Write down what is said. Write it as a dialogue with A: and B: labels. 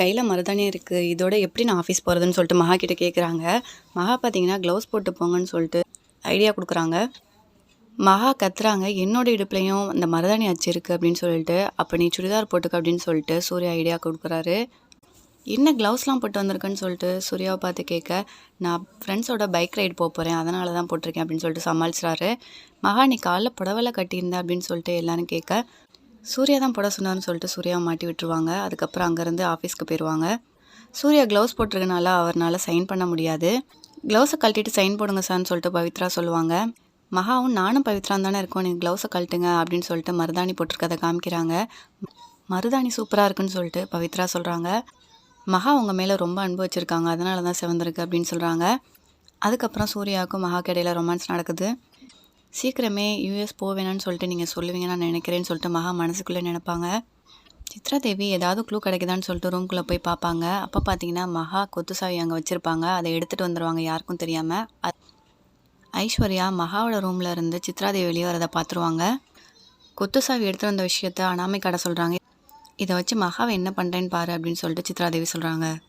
A: கையில் மருதாணி இருக்குது இதோட எப்படி நான் ஆஃபீஸ் போகிறதுன்னு சொல்லிட்டு மகா கிட்டே கேட்குறாங்க மகா பார்த்தீங்கன்னா க்ளவுஸ் போட்டு போங்கன்னு சொல்லிட்டு ஐடியா கொடுக்குறாங்க. மகா கத்துறாங்க. என்னோட இடுப்புலையும் அந்த மருதாணி அச்சு இருக்குது அப்படின்னு சொல்லிட்டு அப்போ நீ சுடிதார் போட்டுக்க அப்படின்னு சொல்லிட்டு சூர்யா ஐடியா கொடுக்குறாரு. என்ன க்ளவுஸ்லாம் போட்டு வந்திருக்குன்னு சொல்லிட்டு சூர்யாவை பார்த்து கேட்க நான் ஃப்ரெண்ட்ஸோட பைக் ரைடு போக போகிறேன் அதனால தான் போட்டிருக்கேன். அப்படின்னு சொல்லிட்டு சமாளிச்சுறாரு. மகா நீ காலைல புடவலை கட்டியிருந்தேன் அப்படின்னு சொல்லிட்டு எல்லாரும் கேட்க சூர்யா தான் போட சொன்னார்னு சொல்லிட்டு சூர்யாவை மாட்டி விட்டுருவாங்க. அதுக்கப்புறம் அங்கேருந்து ஆஃபீஸ்க்கு போயிடுவாங்க. சூர்யா க்ளவுஸ் போட்டிருக்கனால அவர்னால சைன் பண்ண முடியாது. க்ளவுஸை கழட்டிட்டு சைன் போடுங்க சார்னு சொல்லிட்டு பவித்ரா சொல்லுவாங்க. மகாவும் நானும் பவித்ரா தானே இருக்கோம் நீங்கள் க்ளவுஸை கழட்டுங்க அப்படின்னு சொல்லிட்டு மருதாணி போட்டிருக்கதை காமிக்கிறாங்க. மருதாணி சூப்பராக இருக்குன்னு சொல்லிட்டு பவித்ரா சொல்கிறாங்க மகா உங்கள் மேலே ரொம்ப அன்பு வச்சுருக்காங்க அதனால தான் சிவந்திருக்கு அப்படின்னு சொல்கிறாங்க அதுக்கப்புறம் சூர்யாவுக்கும் மகாக்கு இடையில ரொமான்ஸ் நடக்குது. சீக்கிரமே யூஎஸ் போவேணான்னு சொல்லிட்டு நீங்கள் சொல்லுவீங்க நான் நினைக்கிறேன்னு சொல்லிட்டு மகா மனசுக்குள்ளே நினைப்பாங்க. சித்ரா தேவி ஏதாவது க்ளூ கிடைக்குதான்னு சொல்லிட்டு ரூம்குள்ளே போய் பார்ப்பாங்க. அப்போ பார்த்தீங்கன்னா மகா கொத்து சாவி அங்கே வச்சுருப்பாங்க. அதை எடுத்துகிட்டு வந்துடுவாங்க யாருக்கும் தெரியாமல் ஐஸ்வர்யா மகாவோட ரூமில் இருந்து சித்ராதேவி வெளியே வரதை பார்த்துருவாங்க கொத்து சாவி எடுத்துகிட்டு வந்த விஷயத்த அனாமை கடை சொல்கிறாங்க இதை வச்சு மகாவை என்ன பண்ணுறேன்னு பாரு அப்படின்னு சொல்லிட்டு சித்ராதேவி சொல்கிறாங்க